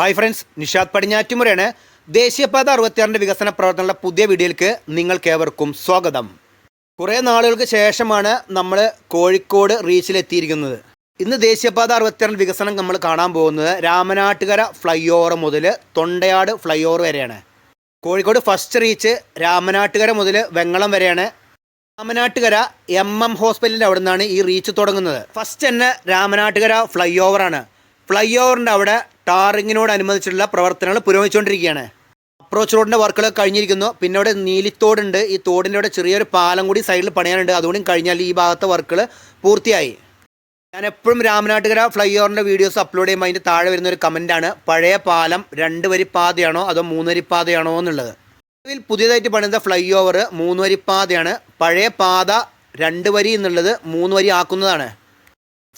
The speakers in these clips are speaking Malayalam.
Hi friends Nishad പടിഞ്ഞാറ്റുമുറയാണ്. ദേശീയപാത അറുപത്തിയാറിന്റെ വികസന പ്രവർത്തനങ്ങളുടെ പുതിയ വീഡിയോയിലേക്ക് നിങ്ങൾക്കേവർക്കും സ്വാഗതം. കുറേ നാളുകൾക്ക് ശേഷമാണ് നമ്മൾ കോഴിക്കോട് റീച്ചിലെത്തിയിരിക്കുന്നത്. ഇന്ന് ദേശീയപാത അറുപത്തിയാറിന്റെ വികസനം നമ്മൾ കാണാൻ പോകുന്നത് രാമനാട്ടുകര ഫ്ലൈ ഓവർ മുതൽ തൊണ്ടയാട് ഫ്ലൈ ഓവർ വരെയാണ്. കോഴിക്കോട് ഫസ്റ്റ് റീച്ച് രാമനാട്ടുകര മുതൽ വെങ്ങളം വരെയാണ്. രാമനാട്ടുകര എം എം ഹോസ്പിറ്റലിന്റെ അവിടെ നിന്നാണ് ഈ റീച്ച് തുടങ്ങുന്നത്. ഫസ്റ്റ് തന്നെ രാമനാട്ടുകര ഫ്ലൈ ഓവറാണ് ഫ്ലൈ ഓവറിന്റെ അവിടെ ടാറിങ്ങിനോടനുബന്ധിച്ചുള്ള പ്രവർത്തനങ്ങൾ പുരോഗമിച്ചുകൊണ്ടിരിക്കുകയാണ്. അപ്രോച്ച് റോഡിന്റെ വർക്കുകളൊക്കെ കഴിഞ്ഞിരിക്കുന്നു. പിന്നെ അവിടെ നീലിത്തോടുണ്ട് ഈ തോടിന്റെ അവിടെ ചെറിയൊരു പാലം കൂടി സൈഡിൽ പണിയാനുണ്ട്. അതുകൊണ്ടും കഴിഞ്ഞാൽ ഈ ഭാഗത്തെ വർക്കുകൾ പൂർത്തിയായി. ഞാൻ എപ്പോഴും രാമനാട്ടുകര ഫ്ലൈ ഓവറിന്റെ വീഡിയോസ് അപ്ലോഡ് ചെയ്യുമ്പോൾ അതിന്റെ താഴെ വരുന്ന ഒരു കമന്റാണ് പഴയ പാലം രണ്ട് വരി പാതയാണോ അതോ മൂന്ന് വരി പാതയാണോ എന്നുള്ളത്. നിലവിൽ പുതിയതായിട്ട് പണിത ഫ്ലൈ ഓവർ മൂന്ന് വരി പാതയാണ്. പഴയ പാത രണ്ട് വരി എന്നുള്ളത് മൂന്ന് വരി ആക്കുന്നതാണ്.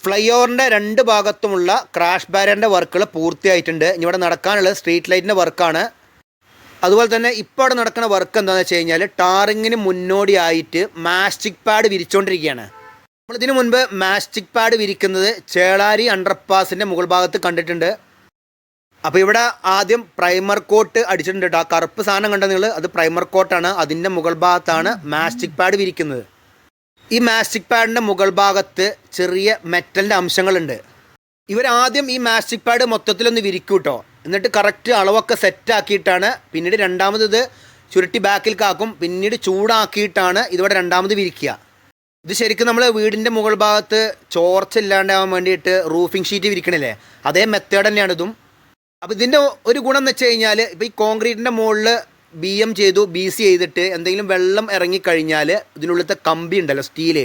ഫ്ലൈ ഓവറിന്റെ രണ്ട് ഭാഗത്തുമുള്ള ക്രാഷ് ബാരിയറിന്റെ വർക്കുകൾ പൂർത്തിയായിട്ടുണ്ട്. ഇനി ഇവിടെ നടക്കാനുള്ളത് സ്ട്രീറ്റ് ലൈറ്റിന്റെ വർക്കാണ്. അതുപോലെ തന്നെ ഇപ്പോൾ അവിടെ നടക്കുന്ന വർക്ക് എന്താണെന്ന് വെച്ച് കഴിഞ്ഞാൽ ടാറിങ്ങിന് മുന്നോടിയായിട്ട് മാസ്റ്റിക് പാഡ് വിരിച്ചുകൊണ്ടിരിക്കുകയാണ് നമ്മളിതിന് മുൻപ് മാസ്റ്റിക് പാഡ് വിരിക്കുന്നത് ചേളാരി അണ്ടർപാസിന്റെ മുകൾ ഭാഗത്ത് കണ്ടിട്ടുണ്ട്. അപ്പോൾ ഇവിടെ ആദ്യം പ്രൈമർ കോട്ട് അടിച്ചിട്ടുണ്ട് കേട്ടോ. ആ കറുപ്പ് സാധനം കണ്ട നിങ്ങൾ? അത് പ്രൈമർ കോട്ടാണ്. അതിന്റെ മുകൾ ഭാഗത്താണ് മാസ്റ്റിക് പാഡ് വിരിക്കുന്നത്. ഈ മാസ്റ്റിക് പാഡിന്റെ മുകൾ ഭാഗത്ത് ചെറിയ മെറ്റലിന്റെ അംശങ്ങളുണ്ട്. ഇവരാദ്യം ഈ മാസ്റ്റിക് പാഡ് മൊത്തത്തിലൊന്ന് വിരിക്കും കേട്ടോ എന്നിട്ട് കറക്റ്റ് അളവൊക്കെ സെറ്റാക്കിയിട്ടാണ് പിന്നീട് രണ്ടാമത് ചുരുട്ടി ബാക്കിൽ കാക്കും. പിന്നീട് ചൂടാക്കിയിട്ടാണ് ഇതിവിടെ രണ്ടാമത് വിരിക്കുക. ഇത് ശരിക്കും നമ്മൾ വീടിന്റെ മുകൾ ഭാഗത്ത് ചോർച്ച ഇല്ലാണ്ടാവാൻ വേണ്ടിയിട്ട് റൂഫിംഗ് ഷീറ്റ് വിരിക്കണില്ലേ? അതേ മെത്തേഡ് തന്നെയാണ് ഇതും. അപ്പോൾ ഇതിന്റെ ഒരു ഗുണം എന്ന് വെച്ച് കഴിഞ്ഞാൽ ഇപ്പോൾ ഈ കോൺക്രീറ്റിന്റെ മുകളിൽ ബി എം ചെയ്തു ബി സി ചെയ്തിട്ട് എന്തെങ്കിലും വെള്ളം ഇറങ്ങിക്കഴിഞ്ഞാൽ ഇതിനുള്ളിലത്തെ കമ്പി ഉണ്ടല്ലോ സ്റ്റീൽ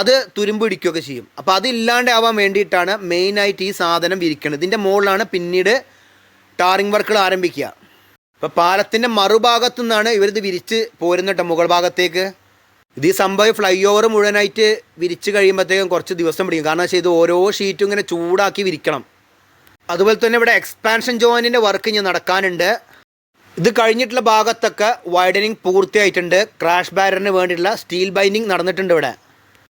അത് തുരുമ്പ് പിടിക്കുകയൊക്കെ ചെയ്യും. അപ്പോൾ അതില്ലാണ്ടാവാൻ വേണ്ടിയിട്ടാണ് മെയിനായിട്ട് ഈ സാധനം വിരിക്കുന്നത് ഇതിന്റെ മുകളിലാണ് പിന്നീട് ടാറിങ് വർക്കുകൾ ആരംഭിക്കുക. അപ്പോൾ പാലത്തിന്റെ മറുഭാഗത്തു നിന്നാണ് ഇവരിത് വിരിച്ച് പോരുന്നത് കേട്ടോ മുകൾ ഭാഗത്തേക്ക്. ഇത് ഈ സംഭവം ഫ്ലൈ ഓവർ മുഴുവനായിട്ട് വിരിച്ച് കഴിയുമ്പോഴത്തേക്കും കുറച്ച് ദിവസം പിടിക്കും. കാരണം വെച്ചാൽ ഇത് ഓരോ ഷീറ്റും ഇങ്ങനെ ചൂടാക്കി വിരിക്കണം. അതുപോലെ തന്നെ ഇവിടെ എക്സ്പാൻഷൻ ജോയിനിന്റെ വർക്ക് ഇനി നടക്കാനുണ്ട്. ഇത് കഴിഞ്ഞിട്ടുള്ള ഭാഗത്തൊക്കെ വൈഡനിങ് പൂർത്തിയായിട്ടുണ്ട്. ക്രാഷ് ബാരറിന് വേണ്ടിയിട്ടുള്ള സ്റ്റീൽ ബൈൻഡിങ് നടന്നിട്ടുണ്ട് ഇവിടെ.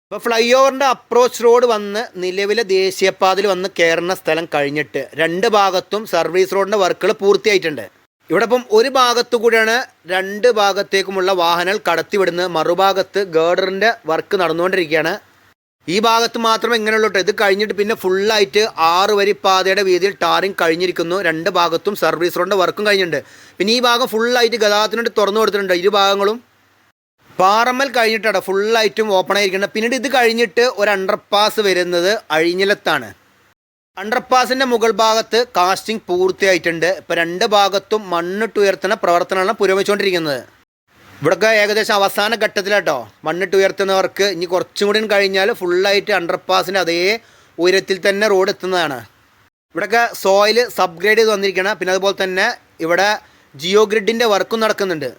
ഇപ്പോൾ ഫ്ലൈ ഓവറിന്റെ അപ്രോച്ച് റോഡ് വന്ന് നിലവിലെ ദേശീയപാതയിൽ വന്ന് കയറുന്ന സ്ഥലം കഴിഞ്ഞിട്ട് രണ്ട് ഭാഗത്തും സർവീസ് റോഡിന്റെ വർക്കുകൾ പൂർത്തിയായിട്ടുണ്ട്. ഇവിടെ ഇപ്പം ഒരു ഭാഗത്തു കൂടിയാണ് രണ്ട് ഭാഗത്തേക്കുമുള്ള വാഹനങ്ങൾ കടത്തിവിടുന്നത്. മറുഭാഗത്ത് ഗേഡറിന്റെ വർക്ക് നടന്നുകൊണ്ടിരിക്കുകയാണ്. ഈ ഭാഗത്ത് മാത്രം ഇങ്ങനെയുള്ളൂ ഇത് കഴിഞ്ഞിട്ട് പിന്നെ ഫുള്ളായിട്ട് ആറ് വരി പാതയുടെ വീതിയിൽ ടാറിങ് കഴിഞ്ഞിരിക്കുന്നു. രണ്ട് ഭാഗത്തും സർവീസ് റോഡിന്റെ വർക്കും കഴിഞ്ഞിട്ടുണ്ട്. പിന്നെ ഈ ഭാഗം ഫുള്ളായിട്ട് ഗതാഗതത്തിനായിട്ട് തുറന്നു കൊടുത്തിട്ടുണ്ട്. ഇരു ഭാഗങ്ങളും പാറമ്മൽ കഴിഞ്ഞിട്ടാണ് ഫുള്ളായിട്ടും ഓപ്പൺ ആയിരിക്കുന്നത്. പിന്നീട് ഇത് കഴിഞ്ഞിട്ട് ഒരു അണ്ടർപാസ് വരുന്നത് അഴിഞ്ഞിലത്താണ്. അണ്ടർപാസിന്റെ മുകൾ ഭാഗത്ത് കാസ്റ്റിംഗ് പൂർത്തിയായിട്ടുണ്ട്. ഇപ്പോൾ രണ്ട് ഭാഗത്തും മണ്ണിട്ടുയർത്തുന്ന പ്രവർത്തനമാണ് പുരോഗമിച്ചുകൊണ്ടിരിക്കുന്നത്. ഇവിടെയൊക്കെ ഏകദേശം അവസാന ഘട്ടത്തിലാട്ടോ. മണ്ണിട്ട് ഉയർത്തുന്നവർക്ക് ഇനി കുറച്ചും കൂടി കഴിഞ്ഞാൽ ഫുള്ളായിട്ട് അണ്ടർപാസിന്റെ അതേ ഉയരത്തിൽ തന്നെ റോഡ് എത്തുന്നതാണ്. ഇവിടെയൊക്കെ സോയിൽ സബ്ഗ്രേഡ് ചെയ്ത് വന്നിരിക്കണം പിന്നെ അതുപോലെ തന്നെ ഇവിടെ ജിയോ ഗ്രിഡിന്റെ വർക്കും നടക്കുന്നുണ്ട്.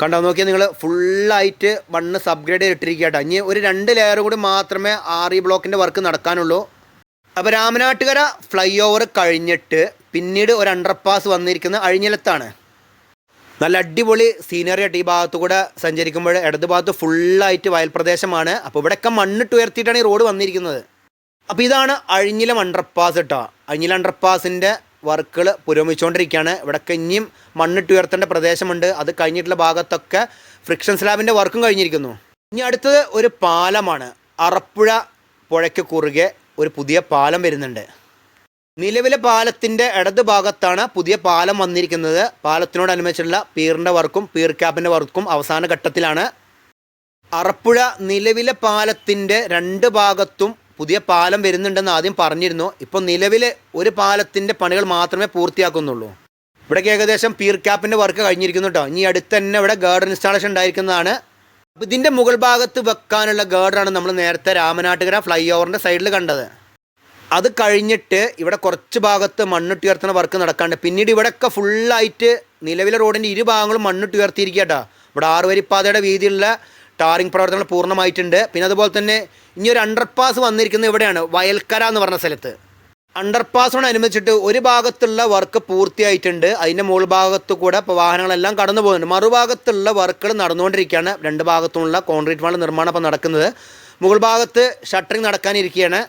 കണ്ടോ നോക്കിയാൽ നിങ്ങൾ ഫുള്ളായിട്ട് മണ്ണ് സബ്ഗ്രേഡ് ചെയ്തിട്ടിരിക്കുക ഇനി ഒരു രണ്ട് ലെയർ കൂടി മാത്രമേ ആർ ഇ ബ്ലോക്കിന്റെ വർക്ക് നടക്കാനുള്ളൂ. അപ്പോൾ രാമനാട്ടുകര ഫ്ലൈ ഓവർ കഴിഞ്ഞിട്ട് പിന്നീട് ഒരു അണ്ടർപാസ് വന്നിരിക്കുന്നത് അഴിഞ്ഞിലത്താണ്. നല്ല അടിപൊളി സീനറി ആയിട്ട് ഈ ഭാഗത്തു കൂടെ സഞ്ചരിക്കുമ്പോൾ ഇടത് ഭാഗത്ത് ഫുള്ളായിട്ട് വയൽ പ്രദേശമാണ് അപ്പോൾ ഇവിടെയൊക്കെ മണ്ണിട്ട് ഉയർത്തിയിട്ടാണ് ഈ റോഡ് വന്നിരിക്കുന്നത്. അപ്പോൾ ഇതാണ് അഴിഞ്ഞിലം അണ്ടർപാസ് കേട്ടോ അഴിഞ്ഞിലം അണ്ടർപാസിന്റെ വർക്കുകൾ പുരോഗമിച്ചുകൊണ്ടിരിക്കുകയാണ്. ഇവിടെയൊക്കെ ഇനിയും മണ്ണിട്ട് ഉയർത്തേണ്ട പ്രദേശമുണ്ട്. അത് കഴിഞ്ഞിട്ടുള്ള ഭാഗത്തൊക്കെ ഫ്രിക്ഷൻ സ്ലാബിന്റെ വർക്കും കഴിഞ്ഞിരിക്കുന്നു. ഇനി അടുത്തത് ഒരു പാലമാണ്. അറപ്പുഴ പുഴയ്ക്ക് കുറുകെ ഒരു പുതിയ പാലം വരുന്നുണ്ട്. നിലവിലെ പാലത്തിന്റെ ഇടത് ഭാഗത്താണ് പുതിയ പാലം വന്നിരിക്കുന്നത്. പാലത്തിനോടനുബന്ധിച്ചുള്ള പീറിന്റെ വർക്കും പീർ ക്യാപ്പിന്റെ വർക്കും അവസാന ഘട്ടത്തിലാണ്. അറപ്പുഴ നിലവിലെ പാലത്തിന്റെ രണ്ട് ഭാഗത്തും പുതിയ പാലം വരുന്നുണ്ടെന്ന് ആദ്യം പറഞ്ഞിരുന്നു. ഇപ്പോൾ നിലവിലെ ഒരു പാലത്തിന്റെ പണികൾ മാത്രമേ പൂർത്തിയാക്കുന്നുള്ളൂ. ഇവിടേക്ക് ഏകദേശം പീർ ക്യാപ്പിന്റെ വർക്ക് കഴിഞ്ഞിരിക്കുന്നു കേട്ടോ. ഇനി അടുത്ത് തന്നെ ഇവിടെ ഗാർഡൻ ഇൻസ്റ്റാളേഷൻ ഉണ്ടായിരിക്കുന്നതാണ്. ഇതിന്റെ മുകൾ ഭാഗത്ത് വെക്കാനുള്ള ഗാർഡാണ് നമ്മൾ നേരത്തെ രാമനാട്ടുകര ഫ്ലൈ ഓവറിന്റെ സൈഡിൽ കണ്ടത്. അത് കഴിഞ്ഞിട്ട് ഇവിടെ കുറച്ച് ഭാഗത്ത് മണ്ണിട്ട് ഉയർത്തുന്ന വർക്ക് നടക്കാണ്ട്. പിന്നീട് ഇവിടെയൊക്കെ ഫുള്ളായിട്ട് നിലവിലെ റോഡിന്റെ ഇരു ഭാഗങ്ങളും മണ്ണിട്ട് ഉയർത്തിയിരിക്കുക കേട്ടോ ഇവിടെ ആറുവരിപ്പാതയുടെ വീതിയുള്ള ടാറിംഗ് പ്രവർത്തനങ്ങൾ പൂർണമായിട്ടുണ്ട്. പിന്നെ അതുപോലെ തന്നെ ഇനി ഒരു അണ്ടർപാസ് വന്നിരിക്കുന്നത് ഇവിടെയാണ്. വയൽക്കര എന്ന് പറഞ്ഞ സ്ഥലത്ത്. അണ്ടർപാസിനോടനുബന്ധിച്ചിട്ട് ഒരു ഭാഗത്തുള്ള വർക്ക് പൂർത്തിയായിട്ടുണ്ട്. അതിന്റെ മുകൾ ഭാഗത്ത് കൂടെ ഇപ്പോൾ വാഹനങ്ങളെല്ലാം കടന്നു പോകുന്നുണ്ട്. മറുഭാഗത്തുള്ള വർക്കുകൾ നടന്നുകൊണ്ടിരിക്കുകയാണ്. രണ്ട് ഭാഗത്തുമുള്ള കോൺക്രീറ്റ് വാൾ നിർമ്മാണം ഇപ്പോൾ നടക്കുന്നത്. മുകൾ ഭാഗത്ത് ഷട്ടറിങ് നടക്കാനിരിക്കുകയാണ്.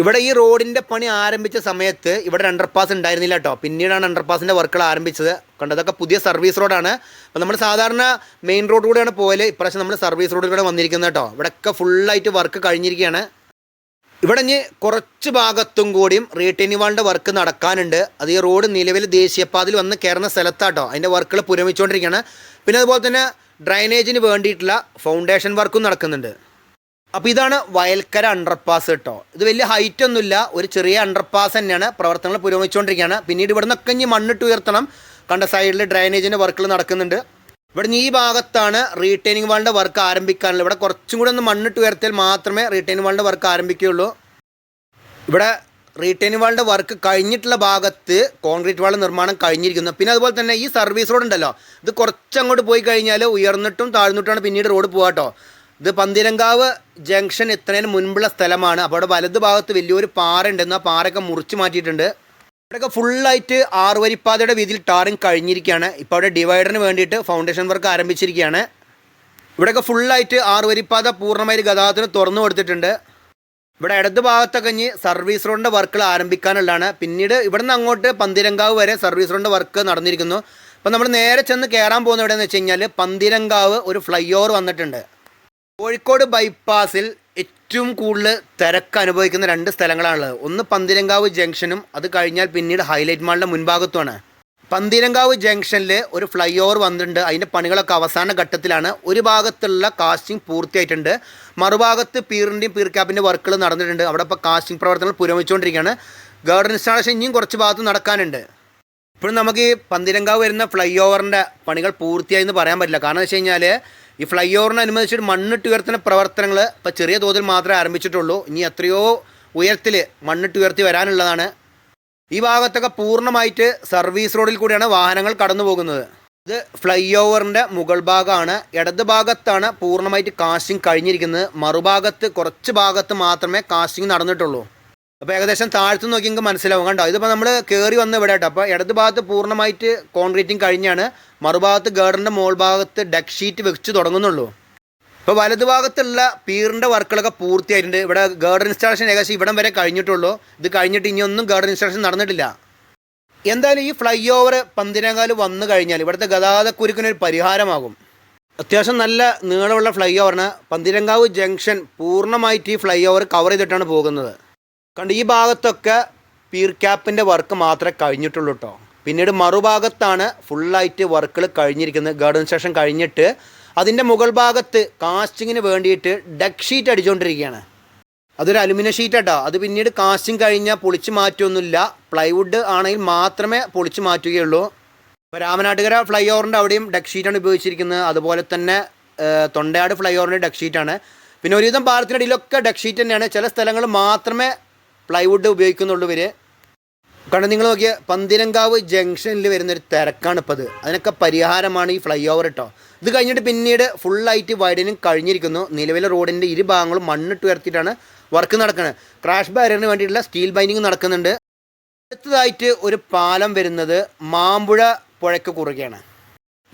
ഇവിടെ ഈ റോഡിന്റെ പണി ആരംഭിച്ച സമയത്ത് ഇവിടെ അണ്ടർപാസ് ഉണ്ടായിരുന്നില്ല കേട്ടോ. പിന്നീടാണ് അണ്ടർപാസിന്റെ വർക്കുകൾ ആരംഭിച്ചത്. കണ്ടതൊക്കെ പുതിയ സർവീസ് റോഡാണ് അപ്പോൾ നമ്മൾ സാധാരണ മെയിൻ റോഡ് കൂടെയാണ് പോയത് ഇപ്രാവശ്യം നമ്മൾ സർവീസ് റോഡിലൂടെ വന്നിരിക്കുന്നത് കേട്ടോ. ഇവിടെയൊക്കെ ഫുള്ളായിട്ട് വർക്ക് കഴിഞ്ഞിരിക്കുകയാണ്. ഇവിടെ ഇനി കുറച്ച് ഭാഗത്തും കൂടിയും റീറ്റെയിനിങ് വാളിന്റെ വർക്ക് നടക്കാനുണ്ട്. അത് ഈ റോഡ് നിലവിൽ ദേശീയപാതയിൽ വന്ന് കയറുന്ന സ്ഥലത്താട്ടോ അതിന്റെ വർക്കുകൾ പുരമിച്ചുകൊണ്ടിരിക്കുകയാണ് പിന്നെ അതുപോലെ തന്നെ ഡ്രൈനേജിന് വേണ്ടിയിട്ടുള്ള ഫൗണ്ടേഷൻ വർക്കും നടക്കുന്നുണ്ട്. അപ്പോൾ ഇതാണ് വയൽക്കര അണ്ടർപാസ് കേട്ടോ. ഇത് വലിയ ഹൈറ്റ് ഒന്നുമില്ല ഒരു ചെറിയ അണ്ടർപാസ് തന്നെയാണ്. പ്രവർത്തനങ്ങൾ പുരോഗമിച്ചുകൊണ്ടിരിക്കുകയാണ്. പിന്നീട് ഇവിടെ നിന്നൊക്കെ ഇനി മണ്ണിട്ട് ഉയർത്തണം. കണ്ട സൈഡിൽ ഡ്രൈനേജിന്റെ വർക്കുകൾ നടക്കുന്നുണ്ട്. ഇവിടെ ഈ ഭാഗത്താണ് റീറ്റെയിനിങ് വാളിന്റെ വർക്ക് ആരംഭിക്കാനുള്ളത്. ഇവിടെ കുറച്ചും കൂടെ ഒന്ന് മണ്ണിട്ട് ഉയർത്തിയാൽ മാത്രമേ റീറ്റെയിനിങ് വാളിന്റെ വർക്ക് ആരംഭിക്കുകയുള്ളൂ. ഇവിടെ റീറ്റെയിനിങ് വാളിന്റെ വർക്ക് കഴിഞ്ഞിട്ടുള്ള ഭാഗത്ത് കോൺക്രീറ്റ് വാൾ നിർമ്മാണം കഴിഞ്ഞിരിക്കുന്നു. പിന്നെ അതുപോലെ തന്നെ ഈ സർവീസ് റോഡ് ഉണ്ടല്ലോ. ഇത് കുറച്ചങ്ങോട്ട് പോയി കഴിഞ്ഞാൽ ഉയർന്നിട്ടും താഴ്ന്നിട്ടാണ് പിന്നീട് റോഡ് പോകാട്ടോ ഇത് പന്തിരങ്കാവ് ജംഗ്ഷൻ എത്തുന്നതിന് മുൻപുള്ള സ്ഥലമാണ്. അപ്പോൾ അവിടെ വലത് ഭാഗത്ത് വലിയൊരു പാറ ഉണ്ടെന്ന് ആ പാറയൊക്കെ മുറിച്ച് മാറ്റിയിട്ടുണ്ട്. ഇവിടെയൊക്കെ ഫുള്ളായിട്ട് ആറുവരിപ്പാതയുടെ വീതിയിൽ ടാറിങ് കഴിഞ്ഞിരിക്കുകയാണ്. ഇപ്പോൾ അവിടെ ഡിവൈഡറിന് വേണ്ടിയിട്ട് ഫൗണ്ടേഷൻ വർക്ക് ആരംഭിച്ചിരിക്കുകയാണ്. ഇവിടെയൊക്കെ ഫുള്ളായിട്ട് ആറുവരിപ്പാത പൂർണമായി ഗതാഗതത്തിന് തുറന്നു കൊടുത്തിട്ടുണ്ട്. ഇവിടെ ഇടത് ഭാഗത്തൊക്കെ ഇനി സർവീസ് റോഡിന്റെ വർക്കുകൾ ആരംഭിക്കാനുള്ളതാണ്. പിന്നീട് ഇവിടെ നിന്ന് അങ്ങോട്ട് പന്തിരങ്കാവ് വരെ സർവീസ് റോഡിന്റെ വർക്ക് നടന്നിരിക്കുന്നു. അപ്പോൾ നമ്മൾ നേരെ ചെന്ന് കയറാൻ പോകുന്ന എവിടെയെന്ന് വെച്ച് കഴിഞ്ഞാൽ പന്തിരങ്കാവ് ഒരു ഫ്ലൈ ഓവർ വന്നിട്ടുണ്ട്. കോഴിക്കോട് ബൈപ്പാസിൽ ഏറ്റവും കൂടുതൽ തിരക്ക് അനുഭവിക്കുന്ന രണ്ട് സ്ഥലങ്ങളാണുള്ളത്. ഒന്ന് പന്തിരങ്കാവ് ജംഗ്ഷനും അത് കഴിഞ്ഞാൽ പിന്നീട് ഹൈലൈറ്റ് മാളിന്റെ മുൻഭാഗത്തുമാണ്. പന്തിരങ്കാവ് ജംഗ്ഷനിൽ ഒരു ഫ്ലൈ ഓവർ വന്നിട്ടുണ്ട്. അതിന്റെ പണികളൊക്കെ അവസാന ഘട്ടത്തിലാണ്. ഒരു ഭാഗത്തുള്ള കാസ്റ്റിംഗ് പൂർത്തിയായിട്ടുണ്ട്. മറുഭാഗത്ത് പീറിന്റെയും പീർ ക്യാപ്പിന്റെ വർക്കുകൾ നടന്നിട്ടുണ്ട്. അവിടെ ഇപ്പോൾ കാസ്റ്റിംഗ് പ്രവർത്തനങ്ങൾ പുരോഗമിച്ചുകൊണ്ടിരിക്കുകയാണ്. ഗാർഡൻ ഇൻസ്റ്റാളേഷൻ ഇനിയും കുറച്ച് ഭാഗത്ത് നടക്കാനുണ്ട്. ഇപ്പോഴും നമുക്ക് ഈ പന്തിരങ്കാവ് വരുന്ന ഫ്ലൈ ഓവറിന്റെ പണികൾ പൂർത്തിയായി എന്ന് പറയാൻ പറ്റില്ല. കാരണം എന്ന് വെച്ച് കഴിഞ്ഞാൽ ഈ ഫ്ലൈ ഓവറിനനുബന്ധിച്ചിട്ട് മണ്ണിട്ട് ഉയർത്തുന്ന പ്രവർത്തനങ്ങൾ ഇപ്പോൾ ചെറിയ തോതിൽ മാത്രമേ ആരംഭിച്ചിട്ടുള്ളൂ. ഇനി എത്രയോ ഉയരത്തിൽ മണ്ണിട്ട് ഉയർത്തി വരാനുള്ളതാണ്. ഈ ഭാഗത്തൊക്കെ പൂർണമായിട്ട് സർവീസ് റോഡിൽ കൂടിയാണ് വാഹനങ്ങൾ കടന്നു പോകുന്നത് ഇത് ഫ്ലൈ ഓവറിന്റെ മുകൾ ഭാഗമാണ്. ഇടത് ഭാഗത്താണ് പൂർണമായിട്ട് കാസ്റ്റിംഗ് കഴിഞ്ഞിരിക്കുന്നത്. മറുഭാഗത്ത് കുറച്ച് ഭാഗത്ത് മാത്രമേ കാസ്റ്റിംഗ് നടന്നിട്ടുള്ളൂ. അപ്പോൾ ഏകദേശം താഴ്ത്തു നോക്കി നിങ്ങൾക്ക് മനസ്സിലാവും. കണ്ടോ? ഇതിപ്പോൾ നമ്മൾ കയറി വന്ന് ഇവിടെ കേട്ടോ. അപ്പോൾ ഇടത് ഭാഗത്ത് പൂർണമായിട്ട് കോൺക്രീറ്റിംഗ് കഴിഞ്ഞാണ്. മറുഭാഗത്ത് ഗേഡറിന്റെ മോൾ ഭാഗത്ത് ഡെക്ക് ഷീറ്റ് വെച്ച് തുടങ്ങുന്നുള്ളൂ. ഇപ്പോൾ വലതു ഭാഗത്തുള്ള പീറിന്റെ വർക്കുകളൊക്കെ പൂർത്തിയായിട്ടുണ്ട്. ഇവിടെ ഗേഡർ ഇൻസ്റ്റാളേഷൻ ഏകദേശം ഇവിടം വരെ കഴിഞ്ഞിട്ടുള്ളൂ. ഇത് കഴിഞ്ഞിട്ട് ഇനിയൊന്നും ഗേഡർ ഇൻസ്റ്റാളേഷൻ നടന്നിട്ടില്ല. എന്തായാലും ഈ ഫ്ലൈ ഓവർ പന്തിനേക്കാൾ വന്നു കഴിഞ്ഞാൽ ഇവിടുത്തെ ഗതാഗതക്കുരുക്കിനൊരു പരിഹാരമാകും. അത്യാവശ്യം നല്ല നീളമുള്ള ഫ്ലൈ ഓവറിന് പന്തിരങ്കാവ് ജംഗ്ഷൻ പൂർണമായിട്ട് ഈ ഫ്ലൈ ഓവർ കവർ ചെയ്തിട്ടാണ് പോകുന്നത്. കണ്ട് ഈ ഭാഗത്തൊക്കെ പീർ ക്യാപ്പിന്റെ വർക്ക് മാത്രമേ കഴിഞ്ഞിട്ടുള്ളൂ കേട്ടോ പിന്നീട് മറുഭാഗത്താണ് ഫുള്ളായിട്ട് വർക്കുകൾ കഴിഞ്ഞിരിക്കുന്നത്. ഗാർഡൻ സ്റ്റേഷൻ കഴിഞ്ഞിട്ട് അതിന്റെ മുകൾ ഭാഗത്ത് കാസ്റ്റിങ്ങിന് വേണ്ടിയിട്ട് ഡെക്ക് ഷീറ്റ് അടിച്ചുകൊണ്ടിരിക്കുകയാണ് അതൊരു അലുമിനിയം ഷീറ്റ് കേട്ടോ അത് പിന്നീട് കാസ്റ്റിംഗ് കഴിഞ്ഞാൽ പൊളിച്ച് മാറ്റൊന്നുമില്ല പ്ലൈവുഡ് ആണെങ്കിൽ മാത്രമേ പൊളിച്ച് മാറ്റുകയുള്ളൂ. ഇപ്പോൾ രാമനാട്ടുകര ഫ്ലൈ ഓവറിന്റെ അവിടെയും ഡെക്ക് ഷീറ്റാണ് ഉപയോഗിച്ചിരിക്കുന്നത്. അതുപോലെ തന്നെ തൊണ്ടയാട് ഫ്ലൈ ഓവറിന്റെ ഡെക്ക് ഷീറ്റാണ് പിന്നെ ഒരുവിധം പാലത്തിനടിയിലൊക്കെ ഡെക്ക് ഷീറ്റ് തന്നെയാണ്. ചില സ്ഥലങ്ങൾ മാത്രമേ പ്ലൈവുഡ് ഉപയോഗിക്കുന്നുള്ളൂ ഇവർ കാരണം നിങ്ങൾ നോക്കിയ പന്തിരങ്കാവ് ജംഗ്ഷനിൽ വരുന്നൊരു തിരക്കാണ് ഇപ്പോൾ അത് അതിനൊക്കെ പരിഹാരമാണ് ഈ ഫ്ലൈ ഓവർ കേട്ടോ ഇത് കഴിഞ്ഞിട്ട് പിന്നീട് ഫുള്ളായിട്ട് വൈഡനിങ് കഴിഞ്ഞിരിക്കുന്നു. നിലവിലെ റോഡിന്റെ ഇരു ഭാഗങ്ങളും മണ്ണിട്ട് ഉയർത്തിയിട്ടാണ് വർക്ക് നടക്കുന്നത് ക്രാഷ് ബാരിയറിന് വേണ്ടിയിട്ടുള്ള സ്റ്റീൽ ബൈൻഡിങ് നടക്കുന്നുണ്ട്. അടുത്തതായിട്ട് ഒരു പാലം വരുന്നത് മാമ്പുഴ പുഴയ്ക്ക് കുറുകയാണ്.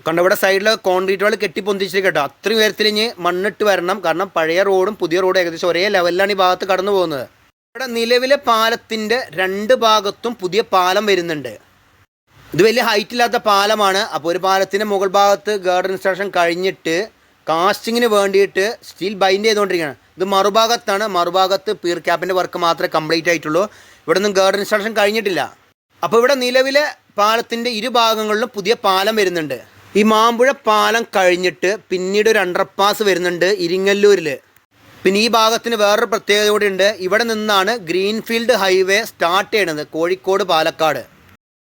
കണ്ട ഇവിടെ സൈഡിൽ കോൺക്രീറ്റുകൾ കെട്ടിപ്പൊന്തിച്ചിട്ട് കേട്ടോ. അത്രയും ഉയരത്തിൽ ഇനി മണ്ണിട്ട് വരണം. കാരണം പഴയ റോഡും പുതിയ റോഡും ഏകദേശം ഒരേ ലെവലിലാണ് ഈ ഭാഗത്ത് കടന്നു പോകുന്നത് ഇവിടെ നിലവിലെ പാലത്തിന്റെ രണ്ട് ഭാഗത്തും പുതിയ പാലം വരുന്നുണ്ട്. ഇത് വലിയ ഹൈറ്റ് ഇല്ലാത്ത പാലമാണ്. അപ്പോൾ ഒരു പാലത്തിന്റെ മുകൾ ഭാഗത്ത് ഗാർഡൻ ഇൻസ്ട്രക്ഷൻ കഴിഞ്ഞിട്ട് കാസ്റ്റിങ്ങിന് വേണ്ടിയിട്ട് സ്റ്റീൽ ബൈൻഡ് ചെയ്തുകൊണ്ടിരിക്കുകയാണ്. ഇത് മറുഭാഗത്താണ്. മറുഭാഗത്ത് പീർ ക്യാപ്പിന്റെ വർക്ക് മാത്രമേ കംപ്ലീറ്റ് ആയിട്ടുള്ളൂ. ഇവിടെ നിന്നും ഗാർഡൻ ഇൻസ്ട്രക്ഷൻ കഴിഞ്ഞിട്ടില്ല. അപ്പോൾ ഇവിടെ നിലവിലെ പാലത്തിന്റെ ഇരുഭാഗങ്ങളിലും പുതിയ പാലം വരുന്നുണ്ട്. ഈ മാമ്പുഴ പാലം കഴിഞ്ഞിട്ട് പിന്നീട് ഒരു അണ്ടർപാസ് വരുന്നുണ്ട് ഇരിങ്ങല്ലൂരിൽ പിന്നെ ഈ ഭാഗത്തിന് വേറൊരു പ്രത്യേകത കൂടി ഉണ്ട്. ഇവിടെ നിന്നാണ് ഗ്രീൻഫീൽഡ് ഹൈവേ സ്റ്റാർട്ട് ചെയ്യുന്നത് കോഴിക്കോട് പാലക്കാട്.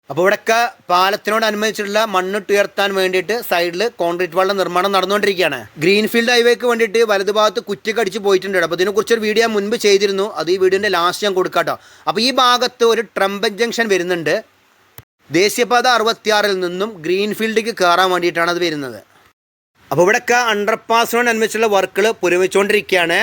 അപ്പോൾ ഇവിടെയൊക്കെ പാലത്തിനോടനുബന്ധിച്ചുള്ള മണ്ണിട്ട് ഉയർത്താൻ വേണ്ടിയിട്ട് സൈഡിൽ കോൺക്രീറ്റ് വാളിന്റെ നിർമ്മാണം നടന്നുകൊണ്ടിരിക്കുകയാണ്. ഗ്രീൻഫീൽഡ് ഹൈവേക്ക് വേണ്ടിയിട്ട് വലതുഭാഗത്ത് കുറ്റിക്കടിച്ച് പോയിട്ടുണ്ട് അപ്പോൾ ഇതിനെക്കുറിച്ചൊരു വീഡിയോ ഞാൻ മുൻപ് ചെയ്തിരുന്നു. അത് ഈ വീഡിയോന്റെ ലാസ്റ്റ് ഞാൻ കൊടുക്കാട്ടോ അപ്പോൾ ഈ ഭാഗത്ത് ഒരു ട്രംപ് ജംഗ്ഷൻ വരുന്നുണ്ട്. ദേശീയപാത അറുപത്തിയാറിൽ നിന്നും ഗ്രീൻഫീൽഡിലേക്ക് കയറാൻ വേണ്ടിയിട്ടാണ് അത് വരുന്നത്. അപ്പോൾ ഇവിടെയൊക്കെ അണ്ടർപാസിനോട് അണ്ടർപാസിനോടനുബന്ധിച്ചുള്ള വർക്കുകൾ പുരോഗമിച്ചുകൊണ്ടിരിക്കുകയാണ്.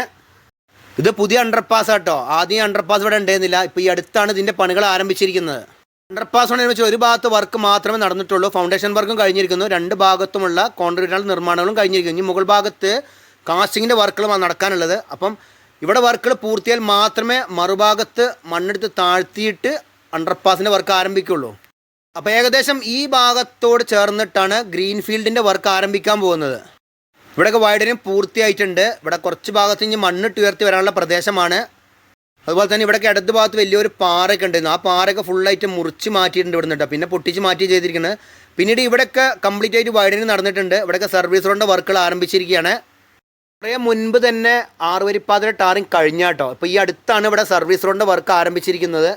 ഇത് പുതിയ അണ്ടർപാസ് ആട്ടോ. ആദ്യം അണ്ടർപാസ് ഇവിടെ ഉണ്ടായിരുന്നില്ല. ഇപ്പോൾ ഈ അടുത്താണ് ഇതിന്റെ പണികൾ ആരംഭിച്ചിരിക്കുന്നത്. അണ്ടർപാസിനോടനുബന്ധിച്ച് ഒരു ഭാഗത്ത് വർക്ക് മാത്രമേ നടന്നിട്ടുള്ളൂ. ഫൗണ്ടേഷൻ വർക്കും കഴിഞ്ഞിരിക്കുന്നു. രണ്ട് ഭാഗത്തുമുള്ള കോൺക്രീറ്റ് നിർമ്മാണങ്ങളും കഴിഞ്ഞിരിക്കുന്നു. ഇനി മുകൾ ഭാഗത്ത് കാസ്റ്റിങ്ങിന്റെ വർക്കുകളാണ് നടക്കാനുള്ളത്. അപ്പം ഇവിടെ വർക്കുകൾ പൂർത്തിയാൽ മാത്രമേ മറുഭാഗത്ത് മണ്ണെടുത്ത് താഴ്ത്തിയിട്ട് അണ്ടർപാസിന്റെ വർക്ക് ആരംഭിക്കുള്ളൂ. അപ്പോൾ ഏകദേശം ഈ ഭാഗത്തോട് ചേർന്നിട്ടാണ് ഗ്രീൻഫീൽഡിന്റെ വർക്ക് ആരംഭിക്കാൻ പോകുന്നത്. ഇവിടെയൊക്കെ വൈഡനിങ് പൂർത്തിയായിട്ടുണ്ട്. ഇവിടെ കുറച്ച് ഭാഗത്ത് ഇനി മണ്ണിട്ട് ഉയർത്തി വരാനുള്ള പ്രദേശമാണ്. അതുപോലെ തന്നെ ഇവിടെയൊക്കെ ഇടത് ഭാഗത്ത് വലിയൊരു പാറയൊക്കെ ഉണ്ടായിരുന്നു. ആ പാറയൊക്കെ ഫുള്ളായിട്ട് മുറിച്ച് മാറ്റിയിട്ടുണ്ട് ഇവിടെ പിന്നെ പൊട്ടിച്ച് മാറ്റി ചെയ്തിരിക്കുന്നത് പിന്നീട് ഇവിടെയൊക്കെ കംപ്ലീറ്റ് ആയിട്ട് വൈഡനിങ് നടന്നിട്ടുണ്ട്. ഇവിടെയൊക്കെ സർവീസ് റോഡിന്റെ വർക്കുകൾ ആരംഭിച്ചിരിക്കുകയാണ് കുറേ മുൻപ് തന്നെ ആറുവരിപ്പാതിര ടാറിങ് കഴിഞ്ഞാട്ടോ ഇപ്പോൾ ഈ അടുത്താണ് ഇവിടെ സർവീസ് റോഡിന്റെ വർക്ക് ആരംഭിച്ചിരിക്കുന്നത്.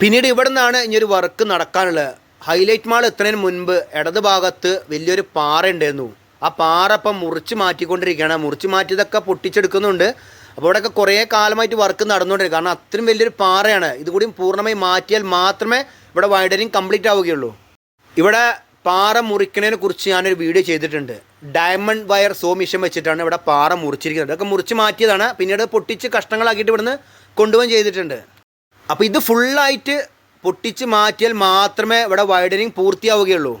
പിന്നീട് ഇവിടെ നിന്നാണ് ഇനി ഒരു വർക്ക് നടക്കാനുള്ളത്. ഹൈലൈറ്റ് മാൾ എത്തുന്നതിന് മുൻപ് ഇടത് ഭാഗത്ത് വലിയൊരു പാറ ഉണ്ടായിരുന്നു. ആ പാറ ഇപ്പം മുറിച്ച് മാറ്റിക്കൊണ്ടിരിക്കുകയാണ്. മുറിച്ച് മാറ്റിയതൊക്കെ പൊട്ടിച്ചെടുക്കുന്നുണ്ട്. അപ്പോൾ ഇവിടെയൊക്കെ കുറേ കാലമായിട്ട് വർക്ക് നടന്നുകൊണ്ടിരിക്കും കാരണം അത്രയും വലിയൊരു പാറയാണ്. ഇതുകൂടി പൂർണമായി മാറ്റിയാൽ മാത്രമേ ഇവിടെ വൈഡനിങ് കംപ്ലീറ്റ് ആവുകയുള്ളൂ. ഇവിടെ പാറ മുറിക്കുന്നതിനെ കുറിച്ച് ഞാനൊരു വീഡിയോ ചെയ്തിട്ടുണ്ട്. ഡയമണ്ട് വയർ സോ മിഷൻ വെച്ചിട്ടാണ് ഇവിടെ പാറ മുറിച്ചിരിക്കുന്നത്. ഇതൊക്കെ മുറിച്ച് മാറ്റിയതാണ്. പിന്നീട് പൊട്ടിച്ച് കഷ്ണങ്ങളാക്കിയിട്ട് ഇവിടുന്ന് കൊണ്ടുപോകുകയും ചെയ്തിട്ടുണ്ട്. അപ്പോൾ ഇത് ഫുള്ളായിട്ട് പൊട്ടിച്ച് മാറ്റിയാൽ മാത്രമേ ഇവിടെ വൈഡനിങ് പൂർത്തിയാവുകയുള്ളൂ.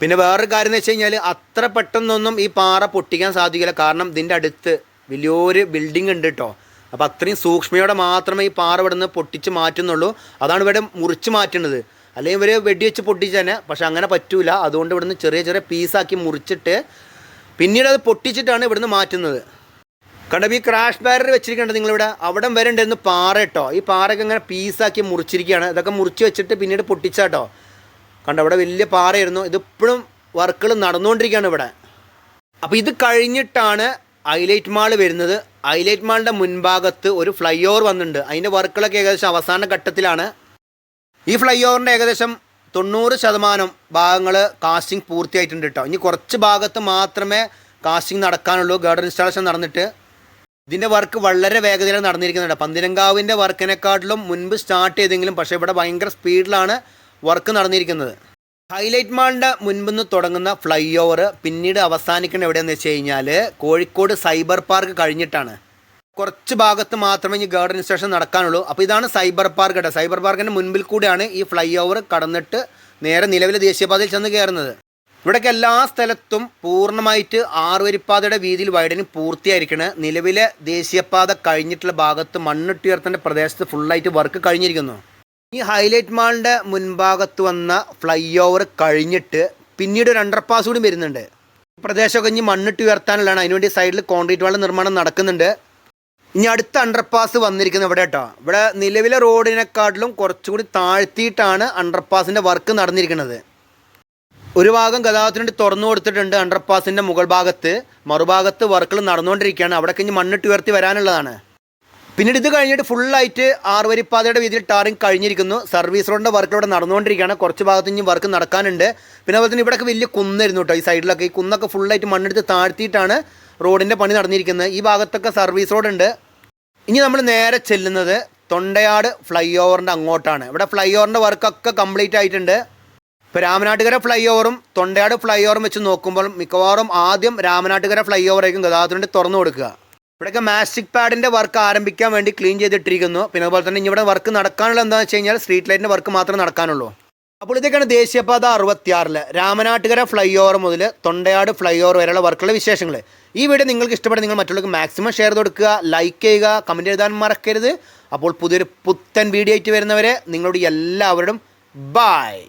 പിന്നെ വേറൊരു കാര്യം എന്ന് വെച്ച് കഴിഞ്ഞാൽ അത്ര പെട്ടെന്നൊന്നും ഈ പാറ പൊട്ടിക്കാൻ സാധിക്കില്ല. കാരണം ഇതിന്റെ അടുത്ത് വലിയൊരു ബിൽഡിംഗ് ഉണ്ട് കേട്ടോ അപ്പോൾ അത്രയും സൂക്ഷ്മയോടെ മാത്രമേ ഈ പാറ ഇവിടെ നിന്ന് പൊട്ടിച്ച് മാറ്റുന്നുള്ളൂ. അതാണ് ഇവിടെ മുറിച്ച് മാറ്റുന്നത്. അല്ലെങ്കിൽ ഇവർ വെടിവെച്ച് പൊട്ടിച്ച് തന്നെ. പക്ഷെ അങ്ങനെ പറ്റൂല. അതുകൊണ്ട് ഇവിടുന്ന് ചെറിയ ചെറിയ പീസാക്കി മുറിച്ചിട്ട് പിന്നീട് അത് പൊട്ടിച്ചിട്ടാണ് ഇവിടുന്ന് മാറ്റുന്നത്. കണ്ടപ്പോൾ ഈ ക്രാഷ് ബാരർ വെച്ചിരിക്കേണ്ടത് നിങ്ങളിവിടെ. അവിടം വരെ ഉണ്ടായിരുന്നു പാറ കേട്ടോ. ഈ പാറയൊക്കെ ഇങ്ങനെ പീസാക്കി മുറിച്ചിരിക്കുകയാണ്. ഇതൊക്കെ മുറിച്ച് വെച്ചിട്ട് പിന്നീട് പൊട്ടിച്ചാട്ടോ കണ്ടോ അവിടെ വലിയ പാറയായിരുന്നു. ഇതിപ്പോഴും വർക്കുകൾ നടന്നുകൊണ്ടിരിക്കുകയാണ് ഇവിടെ. അപ്പോൾ ഇത് കഴിഞ്ഞിട്ടാണ് ഹൈലൈറ്റ് മാൾ വരുന്നത്. ഹൈലൈറ്റ് മാളിന്റെ മുൻഭാഗത്ത് ഒരു ഫ്ലൈ ഓവർ വന്നിട്ടുണ്ട് അതിന്റെ വർക്കുകളൊക്കെ ഏകദേശം അവസാന ഘട്ടത്തിലാണ്. ഈ ഫ്ലൈ ഓവറിന്റെ ഏകദേശം തൊണ്ണൂറ് ശതമാനം ഭാഗങ്ങൾ കാസ്റ്റിംഗ് പൂർത്തിയായിട്ടുണ്ട് കേട്ടോ. ഇനി കുറച്ച് ഭാഗത്ത് മാത്രമേ കാസ്റ്റിംഗ് നടക്കാനുള്ളൂ. ഗാർഡൻ ഇൻസ്റ്റാളേഷൻ നടന്നിട്ട്. ഇതിന്റെ വർക്ക് വളരെ വേഗതയിലാണ് നടന്നിരിക്കുന്നുണ്ട്. പന്തിരങ്കാവിന്റെ വർക്കിനെക്കാട്ടിലും മുൻപ് സ്റ്റാർട്ട് ചെയ്തെങ്കിലും പക്ഷേ ഇവിടെ ഭയങ്കര സ്പീഡിലാണ് വർക്ക് നടന്നിരിക്കുന്നത്. ഹൈലൈറ്റ് മാളിന്റെ മുൻപിന്ന് തുടങ്ങുന്ന ഫ്ലൈ ഓവർ പിന്നീട് അവസാനിക്കുന്നത് എവിടെയെന്ന് വെച്ച് കഴിഞ്ഞാൽ കോഴിക്കോട് സൈബർ പാർക്ക് കഴിഞ്ഞിട്ടാണ്. കുറച്ച് ഭാഗത്ത് മാത്രമേ ഈ ഗാർഡൻ സ്റ്റേഷൻ നടക്കാനുള്ളൂ. അപ്പോൾ ഇതാണ് സൈബർ പാർക്ക് കേട്ടോ. സൈബർ പാർക്കിന്റെ മുൻപിൽ കൂടെയാണ് ഈ ഫ്ലൈ ഓവർ കടന്നിട്ട് നേരെ നിലവിലെ ദേശീയപാതയിൽ ചെന്ന് കയറുന്നത്. ഇവിടേക്ക് എല്ലാ സ്ഥലത്തും പൂർണമായിട്ട് ആറുവരിപ്പാതയുടെ വീതിയിൽ വൈഡനിങ് പൂർത്തിയായിരിക്കണ്. നിലവിലെ ദേശീയപാത കഴിഞ്ഞിട്ടുള്ള ഭാഗത്ത് മണ്ണിട്ടുയർത്തേണ്ട പ്രദേശത്ത് ഫുള്ളായിട്ട് വർക്ക് കഴിഞ്ഞിരിക്കുന്നു. ഈ ഹൈലൈറ്റ് മാളിന്റെ മുൻഭാഗത്ത് വന്ന ഫ്ലൈ ഓവർ കഴിഞ്ഞിട്ട് പിന്നീട് ഒരു അണ്ടർപാസ് കൂടി വരുന്നുണ്ട്. പ്രദേശമൊക്കെ ഇനി മണ്ണിട്ട് ഉയർത്താനുള്ളതാണ് അതിനുവേണ്ടി സൈഡിൽ കോൺക്രീറ്റ് വാൾ നിർമ്മാണം നടക്കുന്നുണ്ട്. ഇനി അടുത്ത അണ്ടർപാസ് വന്നിരിക്കുന്നത് ഇവിടെ കേട്ടോ. ഇവിടെ നിലവിലെ റോഡിനെക്കാട്ടിലും കുറച്ചുകൂടി താഴ്ത്തിയിട്ടാണ് അണ്ടർപാസിന്റെ വർക്ക് നടന്നിരിക്കുന്നത്. ഒരു ഭാഗം ഗതാഗതത്തിന് വേണ്ടി തുറന്നു കൊടുത്തിട്ടുണ്ട് അണ്ടർപാസിന്റെ മുകൾ ഭാഗത്ത്. മറുഭാഗത്ത് വർക്കുകൾ നടന്നുകൊണ്ടിരിക്കുകയാണ്. അവിടെ കഴിഞ്ഞ് മണ്ണിട്ട് ഉയർത്തി വരാനുള്ളതാണ്. പിന്നീട് ഇത് കഴിഞ്ഞിട്ട് ഫുള്ളായിട്ട് ആറുവരിപ്പാതയുടെ വീതിയിൽ ടാറിങ് കഴിഞ്ഞിരിക്കുന്നു. സർവീസ് റോഡിന്റെ വർക്ക് ഇവിടെ നടന്നുകൊണ്ടിരിക്കുകയാണ്. കുറച്ച് ഭാഗത്ത് ഇനി വർക്ക് നടക്കാനുണ്ട്. പിന്നെ അതുപോലെ തന്നെ ഇവിടെയൊക്കെ വലിയ കുന്നായിരുന്നു കേട്ടോ ഈ സൈഡിലൊക്കെ ഈ കുന്നൊക്കെ ഫുള്ളായിട്ട് മണ്ണെടുത്ത് താഴ്ത്തിയിട്ടാണ് റോഡിന്റെ പണി നടന്നിരിക്കുന്നത്. ഈ ഭാഗത്തൊക്കെ സർവീസ് റോഡ് ഉണ്ട്. ഇനി നമ്മൾ നേരെ ചെല്ലുന്നത് തൊണ്ടയാട് ഫ്ലൈ ഓവറിന്റെ അങ്ങോട്ടാണ്. ഇവിടെ ഫ്ലൈ ഓവറിന്റെ വർക്കൊക്കെ കംപ്ലീറ്റ് ആയിട്ടുണ്ട്. ഇപ്പോൾ രാമനാട്ടുകര ഫ്ലൈ ഓവറും തൊണ്ടയാട് ഫ്ലൈ ഓവറും വെച്ച് നോക്കുമ്പോൾ മിക്കവാറും ആദ്യം രാമനാട്ടുകര ഫ്ലൈ ഓവറായിരിക്കും ഗതാഗതത്തിന് തുറന്നു കൊടുക്കുക. ഇവിടെയൊക്കെ മാസ്റ്റിക് പാഡിന്റെ വർക്ക് ആരംഭിക്കാൻ വേണ്ടി ക്ലീൻ ചെയ്തിട്ടിരിക്കുന്നു. പിന്നെ അതുപോലെ തന്നെ ഇവിടെ വർക്ക് നടക്കാനുള്ള എന്താണെന്ന് വെച്ച് കഴിഞ്ഞാൽ സ്ട്രീറ്റ് ലൈറ്റിന്റെ വർക്ക് മാത്രമേ നടക്കാനുള്ളൂ. അപ്പോൾ ഇതൊക്കെയാണ് ദേശീയപാത അറുപത്തിയാറിൽ രാമനാട്ടുകര ഫ്ലൈ ഓവർ മുതൽ തൊണ്ടയാട് ഫ്ലൈ ഓവർ വരെയുള്ള വർക്കുള്ള വിശേഷങ്ങൾ ഈ വീഡിയോ നിങ്ങൾക്ക് ഇഷ്ടപ്പെട്ട നിങ്ങൾ മറ്റുള്ളവർക്ക് മാക്സിമം ഷെയർ കൊടുക്കുക ലൈക്ക് ചെയ്യുക കമന്റ് എഴുതാൻ മറക്കരുത്. അപ്പോൾ പുതിയൊരു പുത്തൻ വീഡിയോ ആയിട്ട് വരുന്നവരെ നിങ്ങളോട് എല്ലാവരോടും ബായ്